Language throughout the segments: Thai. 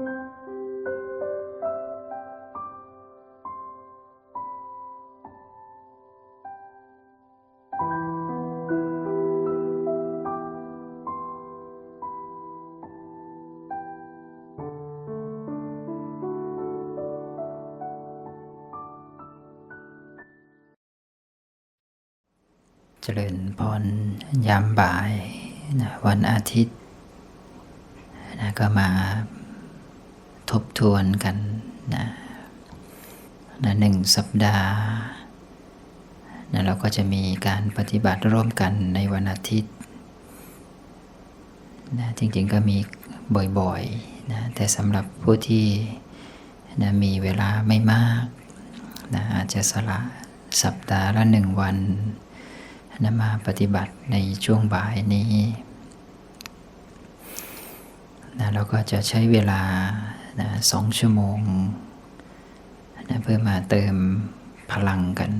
เจริญพรยามบ่ายนะวันอาทิตย์นะก็มา ทบทวนกันนะนะหนึ่งสัปดาห์นะเราก็จะมีการปฏิบัติร่วมกันในวันอาทิตย์นะจริงๆก็มีบ่อยๆนะแต่สำหรับผู้ที่นะมีเวลาไม่มากนะอาจจะสละสัปดาห์ละหนึ่งวันนำมาปฏิบัติในช่วงบ่ายนี้นะเราก็จะใช้เวลา นะสองชั่วโมงนะเพื่อมาเติมพลังกัน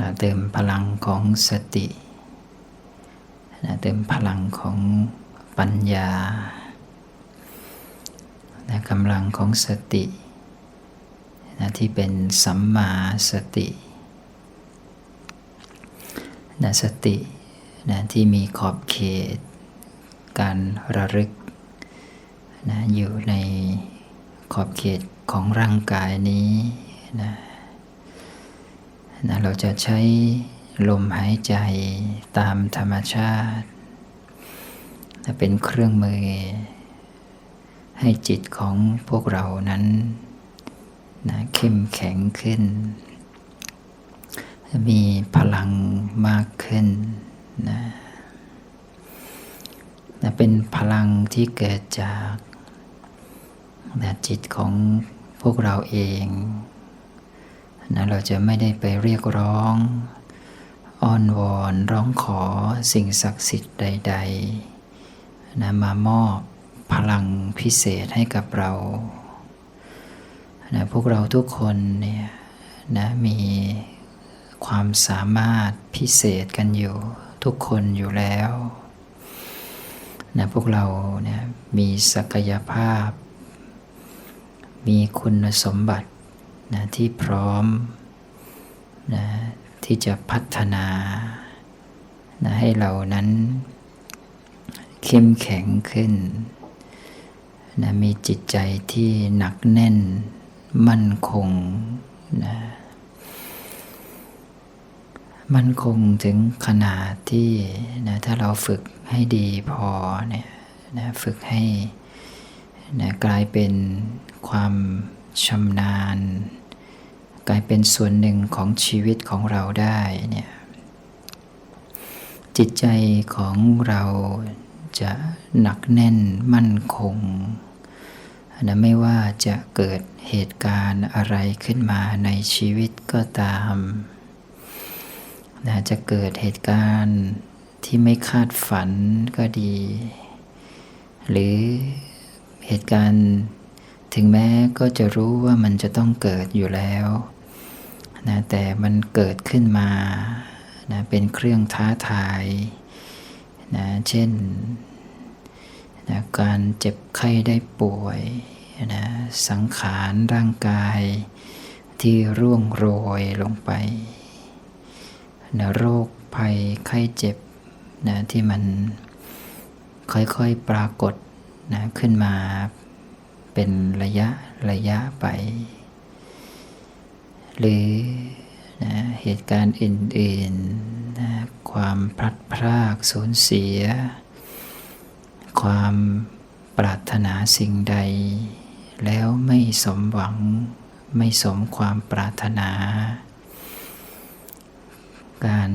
นะเติมพลังของสตินะเติมพลังของปัญญานะกำลังของสตินะที่เป็นสัมมาสตินะสตินะที่มีขอบเขต การระลึก นะอยู่ในขอบเขตของร่างกายนี้นะนะเราจะใช้ลมหายใจตามธรรมชาตินะเป็นเครื่องมือ ให้จิตของพวกเรานั้นนะเข้มแข็งขึ้น มีพลังมากขึ้นนะนะเป็นพลังที่เกิดจาก นะจิตของพวกเราเองนะเราจะไม่ได้ไปเรียกร้องอ้อนวอนร้องขอสิ่งศักดิ์สิทธิ์ใดๆนะมามอบพลังพิเศษให้กับเรานะพวกเราทุกคนเนี่ยนะมีความสามารถพิเศษกันอยู่ทุกคนอยู่แล้วนะพวกเราเนี่ยมีศักยภาพ มีคุณสมบัตินะที่พร้อมนะที่จะพัฒนานะให้เรานั้น เข้มแข็งขึ้นนะมีจิตใจที่หนักแน่นมั่นคงนะมั่นคงถึงขนาดที่นะถ้าเราฝึกให้ดีพอเนี่ยนะฝึกให้นะกลายเป็น ความชำนาญ กลายเป็นส่วนหนึ่งของชีวิตของเราได้เนี่ยจิตใจของเราจะหนักแน่นมั่นคงนะไม่ว่าจะเกิดเหตุการณ์อะไรขึ้นมาในชีวิตก็ตามนะจะเกิดเหตุการณ์ที่ไม่คาดฝันก็ดี หรือเหตุการณ์ ถึงแม้ก็จะรู้ว่ามันจะต้องเกิดอยู่แล้วนะแต่มันเกิดขึ้นมานะเป็นเครื่องท้าทายนะเช่นนะการเจ็บไข้ได้ป่วยนะสังขารร่างกายที่ร่วงโรยลงไปนะโรคภัยไข้เจ็บนะที่มันค่อยๆปรากฏนะขึ้นมา เป็นระยะระยะไป หรือนะเหตุการณ์อื่นๆนะความพลัดพรากสูญเสีย ความปรารถนาสิ่งใด แล้วไม่สมหวังไม่สมความปรารถนา การ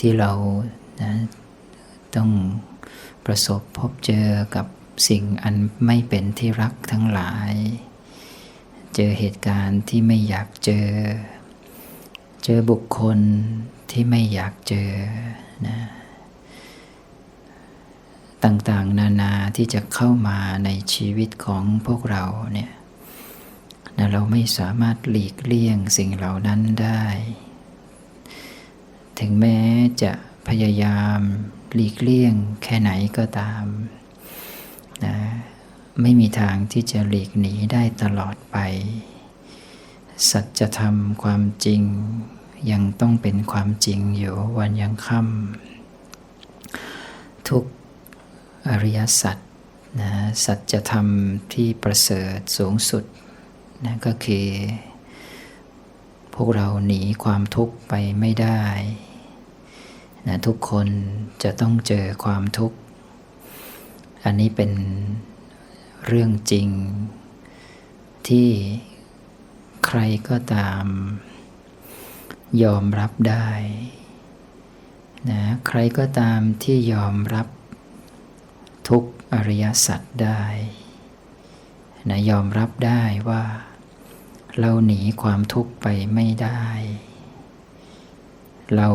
ที่เรานะต้องประสบพบเจอกับ สิ่งอันไม่เป็นที่รักทั้งหลาย เจอเหตุการณ์ที่ไม่อยากเจอ เจอบุคคลที่ไม่อยากเจอนะต่างๆ นานาที่จะเข้ามาในชีวิตของพวกเราเนี่ยนะเราไม่สามารถหลีกเลี่ยงสิ่งเหล่านั้นได้ ถึงแม้จะพยายามหลีกเลี่ยงแค่ไหนก็ตาม นะไม่มีทางที่จะหลีกหนีได้ตลอดไป สัจธรรมความจริง ยังต้องเป็นความจริงอยู่วันยังค่ำทุกอริยสัจนะสัจธรรมที่ประเสริฐสูงสุดนะก็คือ พวกเราหนีความทุกข์ไปไม่ได้นะทุกคนจะต้องเจอความทุกข์ อันนี้เป็นเรื่องจริงที่ใครก็ตามยอมรับได้นะใครก็ตามที่ยอมรับทุกอริยสัจได้นะยอมรับได้ว่า เราหนีความทุกข์ไปไม่ได้ เรา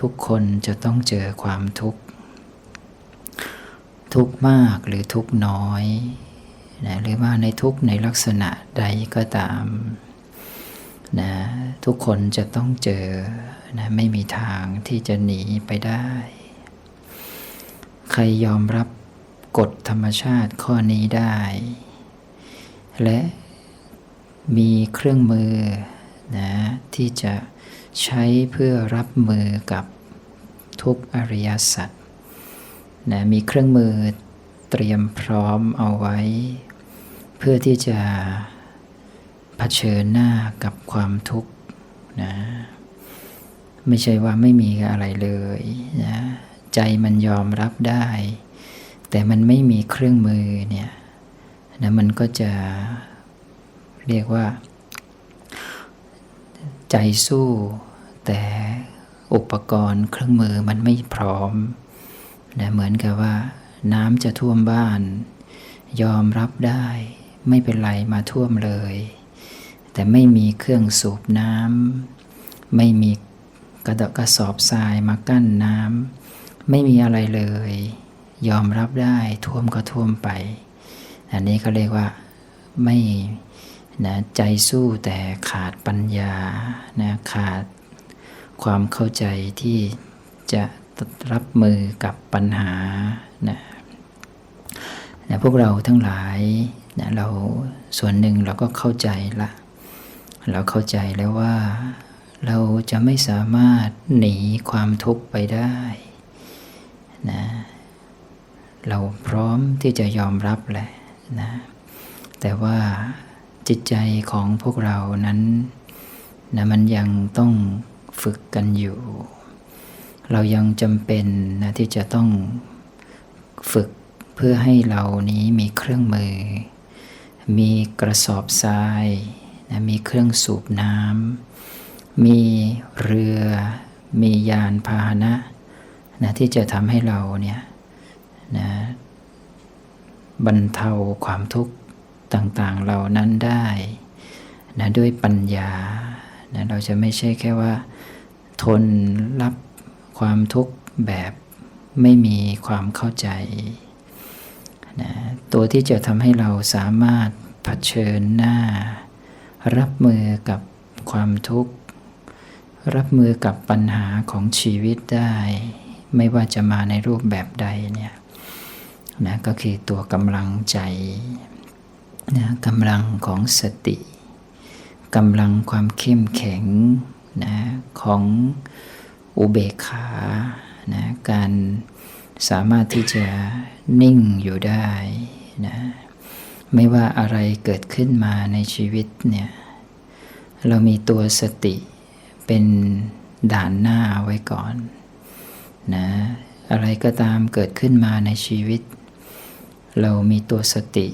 ทุกคนจะต้องเจอความทุกข์ ทุกมากหรือทุกน้อยนะหรือว่าในทุกในลักษณะใดก็ตามนะทุกคนจะต้องเจอนะไม่มีทางที่จะหนีไปได้ ใครยอมรับกฎธรรมชาติข้อนี้ได้ และมีเครื่องมือนะที่จะใช้เพื่อรับมือกับทุกอริยสัจ นะมีเครื่องมือเตรียมพร้อมเอาไว้ เพื่อที่จะเผชิญหน้ากับความทุกข์นะไม่ใช่ว่าไม่มีอะไรเลยนะใจมันยอมรับได้ แต่มันไม่มีเครื่องมือเนี่ยนะมันก็จะเรียกว่า ใจสู้แต่อุปกรณ์เครื่องมือมันไม่พร้อม นะเหมือนกับว่า น้ำจะท่วมบ้าน ยอมรับได้ ไม่เป็นไรมาท่วมเลย แต่ไม่มีเครื่องสูบน้ำไม่มีกระดกกระสอบทรายมากั้นน้ำไม่มีอะไรเลย ยอมรับได้ท่วมก็ท่วมไป อันนี้ก็เรียกว่าไม่นะใจสู้แต่ขาดปัญญานะขาดความเข้าใจที่จะ รับมือกับปัญหานะนะพวกเราทั้งหลายนะเราส่วนหนึ่งเราก็เข้าใจละ เราเข้าใจแล้วว่าเราจะไม่สามารถหนีความทุกข์ไปได้นะเราพร้อมที่จะยอมรับแหละนะแต่ว่าจิตใจของพวกเรานั้นนะมันยังต้องฝึกกันอยู่ เรายังจำเป็นนะที่จะต้องฝึกเพื่อให้เรานี้มีเครื่องมือ มีกระสอบทรายนะมีเครื่องสูบน้ำมีเรือ มียานพาหนะนะที่จะทำให้เราเนี่ยนะบรรเทาความทุกข์ต่างๆเหล่านั้นได้นะด้วยปัญญานะเราจะไม่ใช่แค่ว่า ทนรับ ความทุกข์แบบไม่มีความเข้าใจนะตัวที่จะทำให้เราสามารถเผชิญหน้า รับมือกับความทุกข์ รับมือกับปัญหาของชีวิตได้ ไม่ว่าจะมาในรูปแบบใดเนี่ยนะก็คือตัวกำลังใจนะกำลังของสติกำลังความเข้มแข็งนะของ อุเบกขานะการสามารถที่จะนิ่งอยู่ได้นะไม่ว่าอะไรเกิดขึ้นมาในชีวิตเนี่ยเรามีตัวสติเป็นด่านหน้าไว้ก่อนนะอะไรก็ตามเกิดขึ้นมาในชีวิต เรามีตัวสติ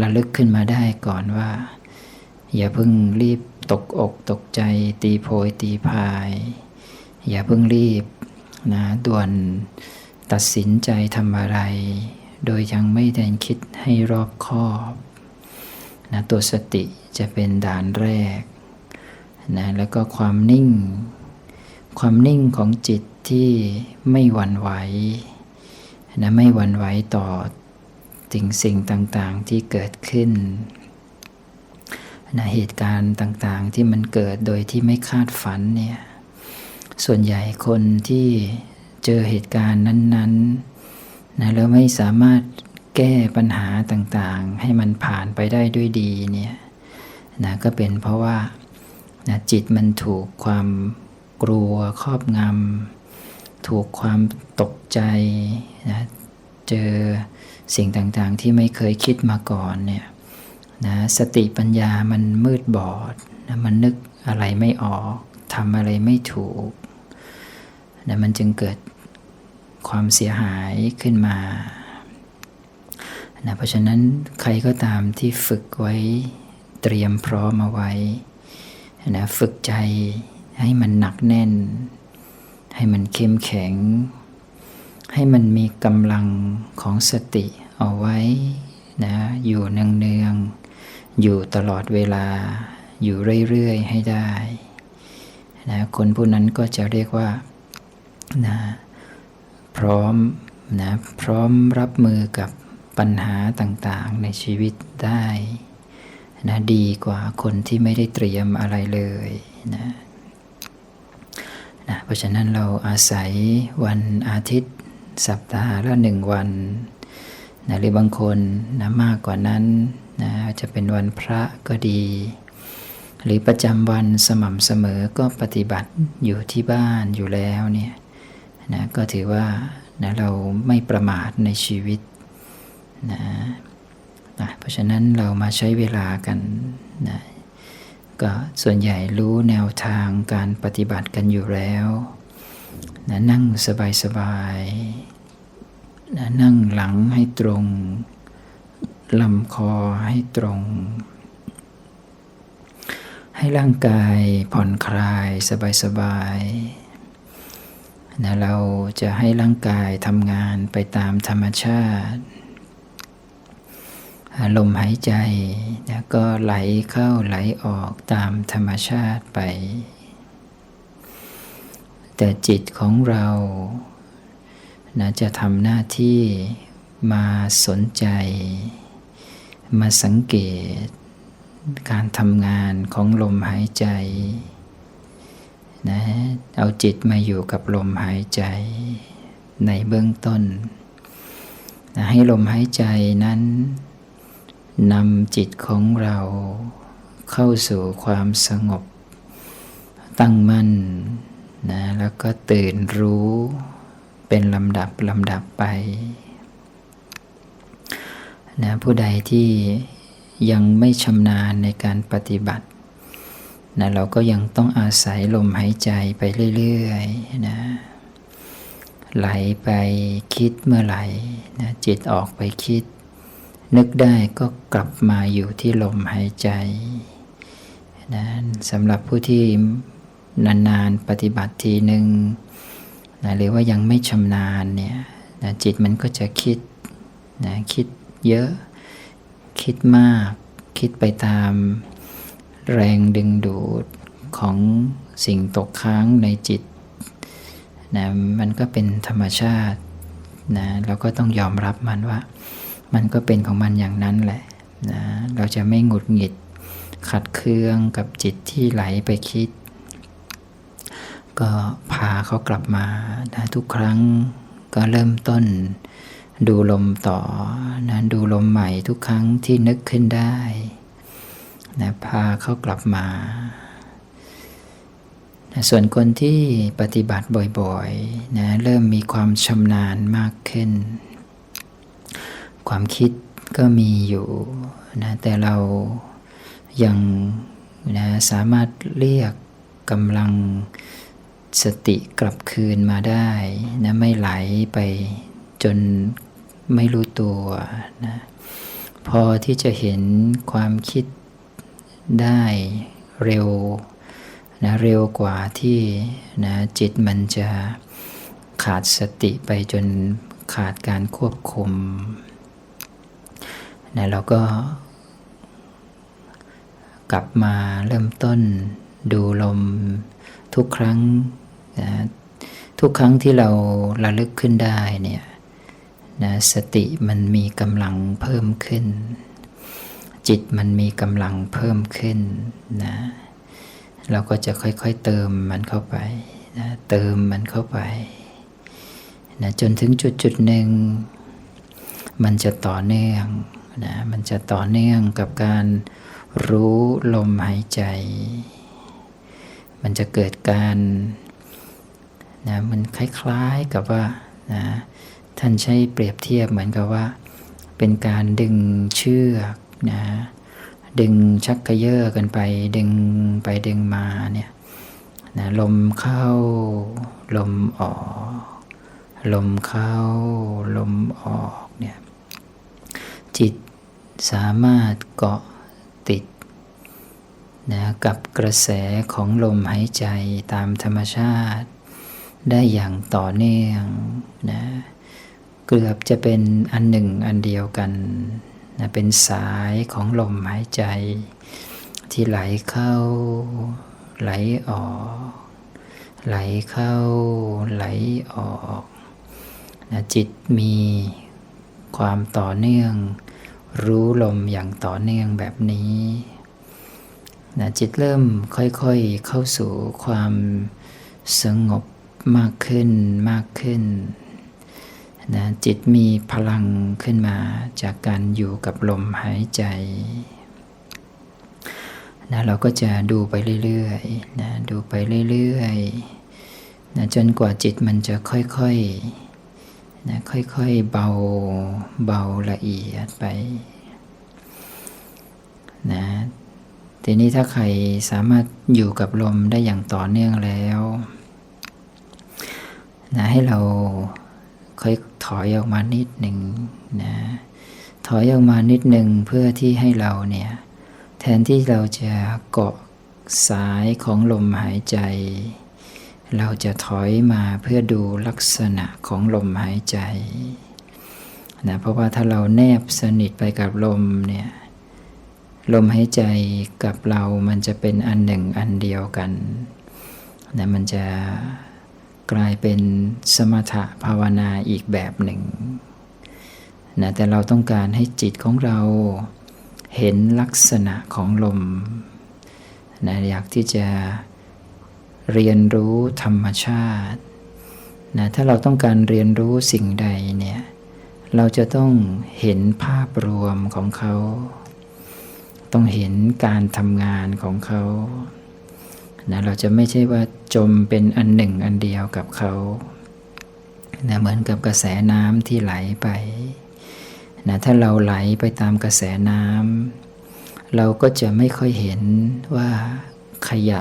ระลึกขึ้นมาได้ก่อนว่า อย่าเพิ่งรีบตกอกตกใจตีโพยตีพาย อย่าเพิ่งรีบนะด่วนตัดสินใจทำอะไร โดยยังไม่ได้คิดให้รอบคอบนะตัวสติจะเป็นด่านแรกนะแล้วก็ความนิ่ง ความนิ่งของจิตที่ไม่หวั่นไหวนะไม่หวั่นไหวต่อสิ่งสิ่งต่างๆที่เกิดขึ้นนะเหตุการณ์ต่างๆที่มันเกิดโดยที่ไม่คาดฝันเนี่ย ส่วนใหญ่คนที่เจอเหตุการณ์นั้นๆนะแล้วไม่สามารถแก้ปัญหาต่างๆ ให้มันผ่านไปได้ด้วยดีเนี่ยนะก็เป็นเพราะว่านะจิตมันถูกความกลัวครอบงำถูกความตกใจนะเจอสิ่งต่างๆที่ไม่เคยคิดมาก่อนเนี่ยนะสติปัญญามันมืดบอดนะมันนึกอะไรไม่ออกทำอะไรไม่ถูก นะมันจึงเกิดความเสียหายขึ้นมานะเพราะฉะนั้นใครก็ตามที่ฝึกไว้เตรียมพร้อมเอาไว้นะฝึกใจให้มันหนักแน่น ให้มันเข้มแข็ง ให้มันมีกำลังของสติเอาไว้นะอยู่เนืองๆอยู่ตลอดเวลา อยู่เรื่อยๆให้ได้นะคนผู้นั้นก็จะเรียกว่า นะพร้อมนะพร้อมรับมือกับปัญหาต่างๆในชีวิตได้นะดีกว่าคนที่ไม่ได้เตรียมอะไรเลยนะนะเพราะฉะนั้นเราอาศัยวันอาทิตย์ สัปดาห์ละหนึ่งวันนะหรือบางคนนะมากกว่านั้นนะจะเป็นวันพระก็ดี หรือประจำวันสม่ำเสมอก็ปฏิบัติอยู่ที่บ้านอยู่แล้วเนี่ย นะก็ถือว่านะเราไม่ประมาทในชีวิตนะนะเพราะฉะนั้นเรามาใช้เวลากันนะก็ส่วนใหญ่รู้แนวทางการปฏิบัติกันอยู่แล้วนะนั่งสบายๆนะนั่งหลังให้ตรงลำคอให้ตรง ให้ร่างกายผ่อนคลายสบายๆ นะเราจะให้ร่างกายทำงานไปตามธรรมชาติลมหายใจนะก็ไหลเข้าไหลออกตามธรรมชาติไป แต่จิตของเรานะจะทำหน้าที่มาสนใจ มาสังเกตการทำงานของลมหายใจ นะ เอาจิตมาอยู่กับลมหายใจในเบื้องต้นนะให้ลมหายใจนั้นนำจิตของเราเข้าสู่ความสงบ ตั้งมั่นนะแล้วก็ตื่นรู้เป็นลำดับลำดับไปนะผู้ใดที่ยังไม่ชำนาญในการปฏิบัติ นะเราก็ยังต้องอาศัยลมหายใจไปเรื่อยๆนะไหลไปคิดเมื่อไหร่นะจิตออกไปคิด นึกได้ก็กลับมาอยู่ที่ลมหายใจนะสำหรับผู้ที่นานๆปฏิบัติทีหนึ่งนะหรือว่ายังไม่ชำนาญเนี่ยนะจิตมันก็จะคิดนะคิดเยอะ คิดมาก คิดไปตาม แรงดึงดูดของสิ่งตกค้างในจิตนะมันก็เป็นธรรมชาตินะเราก็ต้องยอมรับมันว่า มันก็เป็นของมันอย่างนั้นแหละนะเราจะไม่หงุดหงิดขัดเคืองกับจิตที่ไหลไปคิด ก็พาเขากลับมานะทุกครั้งก็เริ่มต้น ดูลมต่อนะดูลมใหม่ทุกครั้งที่นึกขึ้นได้ นะพาเขากลับมานะส่วนคนที่ปฏิบัติบ่อยๆนะเริ่มมีความชำนาญมากขึ้น ความคิดก็มีอยู่นะแต่เรายังนะสามารถเรียกกำลังสติกลับคืนมาได้นะไม่ไหลไปจนไม่รู้ตัวนะพอที่จะเห็นความคิด ได้เร็วนะเร็วกว่าที่นะจิตมันจะขาดสติไปจนขาดการควบคุมนะเราก็กลับมาเริ่มต้นดูลมทุกครั้งนะทุกครั้งที่เราระลึกขึ้นได้เนี่ยนะสติมันมีกำลังเพิ่มขึ้น จิตมันมีกำลังเพิ่มขึ้นนะเราก็จะค่อยๆเติมมันเข้าไปนะเติมมันเข้าไปนะจนถึงจุดจุดหนึ่งมันจะต่อเนื่องนะมันจะต่อเนื่องกับการรู้ลมหายใจ มันจะเกิดการนะมันคล้ายๆกับว่านะท่านใช้เปรียบเทียบเหมือนกับว่า เป็นการดึงเชือก นะดึงชักกระเยาะกันไป ดึงไปดึงมาเนี่ยนะลมเข้า ลมออก ลมเข้า ลมออกเนี่ยจิตสามารถเกาะติดนะกับกระแสของลมหายใจตามธรรมชาติ ได้อย่างต่อเนื่องนะเกือบจะเป็นอันหนึ่งอันเดียวกัน นะเป็นสายของลมหายใจ ที่ไหลเข้า ไหลออก ไหลเข้า ไหลออกนะจิตมีความต่อเนื่อง รู้ลมอย่างต่อเนื่องแบบนี้นะจิตเริ่มค่อยๆเข้าสู่ความสงบมากขึ้นมากขึ้น นะจิตมีพลังขึ้นมาจากการอยู่กับลมหายใจนะเราก็จะดูไปเรื่อยๆนะดูไปเรื่อยๆนะจนกว่าจิตมันจะค่อยๆนะค่อยๆเบาเบาละเอียดไปนะทีนี้ถ้าใครสามารถอยู่กับลมได้อย่างต่อเนื่องแล้วนะให้เรา ค่อยถอยออกมานิดหนึ่งนะถอยออกมานิดหนึ่งเพื่อที่ให้เราเนี่ยแทนที่เราจะเกาะสายของลมหายใจ เราจะถอยมาเพื่อดูลักษณะของลมหายใจนะเพราะว่าถ้าเราแนบสนิทไปกับลมเนี่ยลมหายใจกับเรามันจะเป็นอันหนึ่งอันเดียวกันนะมันจะ กลายเป็นสมถะภาวนาอีกแบบหนึ่งนะแต่เราต้องการให้จิตของเราเห็นลักษณะของลมนะอยากที่จะเรียนรู้ธรรมชาตินะถ้าเราต้องการเรียนรู้สิ่งใดเนี่ยเราจะต้องเห็นภาพรวมของเขา ต้องเห็นการทำงานของเขา นะเราจะไม่ใช่ว่าจมเป็นอันหนึ่งอันเดียวกับเขานะเหมือนกับกระแสน้ำที่ไหลไปนะถ้าเราไหลไปตามกระแสน้ำเราก็จะไม่ค่อยเห็นว่าขยะ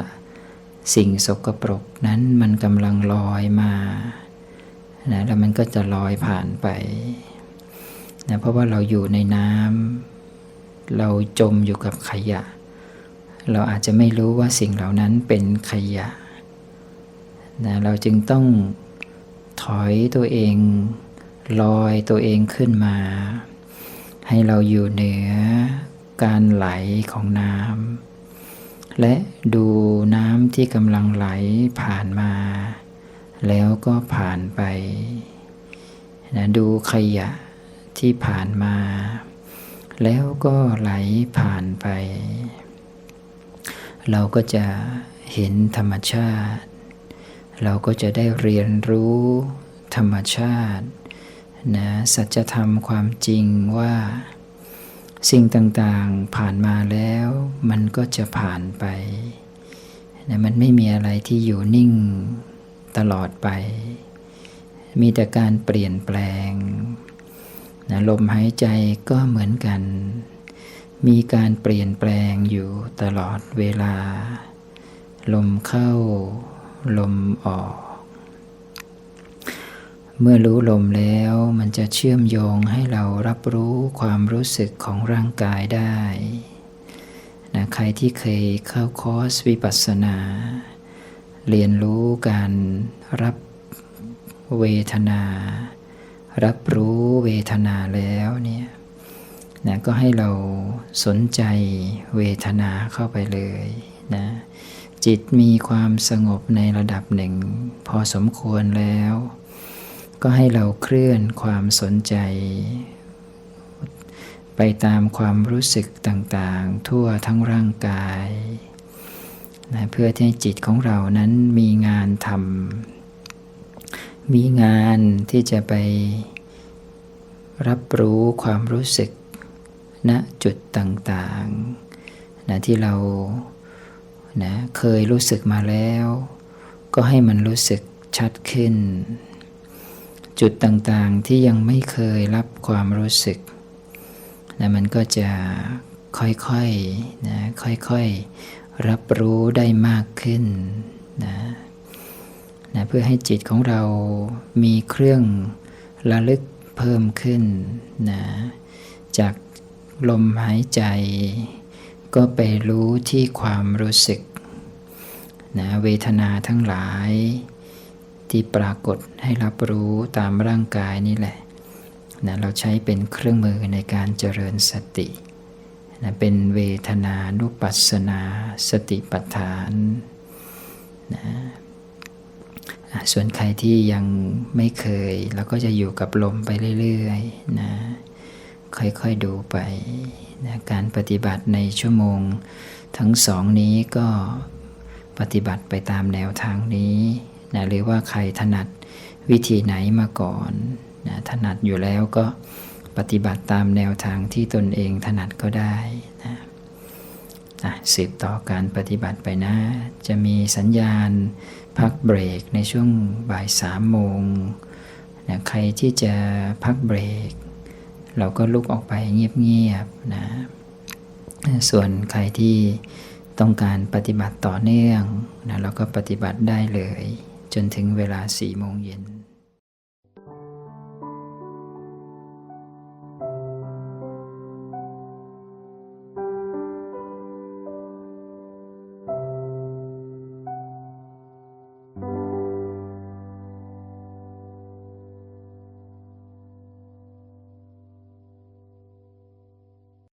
สิ่งสกปรกนั้นมันกำลังลอยมานะแล้วมันก็จะลอยผ่านไปนะเพราะว่าเราอยู่ในน้ำเราจมอยู่กับขยะ เราอาจจะไม่รู้ว่าสิ่งเหล่านั้นเป็นขยะนะเราจึงต้องถอยตัวเองลอยตัวเองขึ้นมา ให้เราอยู่เหนือการไหลของน้ำและดูน้ำที่กำลังไหลผ่านมา แล้วก็ผ่านไปนะดูขยะที่ผ่านมา แล้วก็ไหลผ่านไป เราก็จะเห็นธรรมชาติ เราก็จะได้เรียนรู้ธรรมชาตินะสัจธรรมความจริงว่า สิ่งต่างๆผ่านมาแล้วมันก็จะผ่านไปนะมันไม่มีอะไรที่อยู่นิ่งตลอดไป มีแต่การเปลี่ยนแปลงนะลมหายใจก็เหมือนกัน มีการเปลี่ยนแปลงอยู่ตลอดเวลา ลมเข้า ลมออก เมื่อรู้ลมแล้วมันจะเชื่อมโยงให้เรารับรู้ความรู้สึกของร่างกายได้นะใครที่เคยเข้าคอร์สวิปัสสนา เรียนรู้การรับเวทนา รับรู้เวทนาแล้วเนี่ย นะก็ให้เราสนใจเวทนาเข้าไปเลยนะจิตมีความสงบในระดับหนึ่ง พอสมควรแล้ว ก็ให้เราเคลื่อนความสนใจ ไปตามความรู้สึกต่างๆ ทั่วทั้งร่างกายนะเพื่อให้จิตของเรานั้นมีงานทำมีงานที่จะไปรับรู้ความรู้สึก ณจุดต่างๆนะที่เรานะเคยรู้สึกมาแล้ว ก็ให้มันรู้สึกชัดขึ้น จุดต่างๆที่ยังไม่เคยรับความรู้สึกนะมันก็จะค่อยๆนะค่อยๆรับรู้ได้มากขึ้นนะนะเพื่อให้จิตของเรามีเครื่องระลึกเพิ่มขึ้นนะจาก ลมหายใจ ก็ไปรู้ที่ความรู้สึกนะเวทนาทั้งหลาย ที่ปรากฏให้รับรู้ตามร่างกายนี่แหละนะเราใช้เป็นเครื่องมือในการเจริญสตินะเป็นเวทนานุปัสสนาสติปัฏฐานนะอะส่วนใครที่ยังไม่เคย เราก็จะอยู่กับลมไปเรื่อยๆนะ ค่อยๆดูไปนะการปฏิบัติในชั่วโมง ทั้งสองนี้ก็ปฏิบัติไปตามแนวทางนี้นะหรือว่าใครถนัดวิธีไหนมาก่อนนะถนัดอยู่แล้วก็ปฏิบัติตามแนวทางที่ตนเองถนัดก็ได้นะอะสืบต่อการปฏิบัติไปนะ จะมีสัญญาณพักเบรกในช่วงบ่ายสามโมงนะใครที่จะพักเบรก เราก็ลุกออกไปเงียบๆนะส่วนใครที่ต้องการปฏิบัติต่อเนื่องนะเราก็ปฏิบัติได้เลย จนถึงเวลาสี่โมงเย็น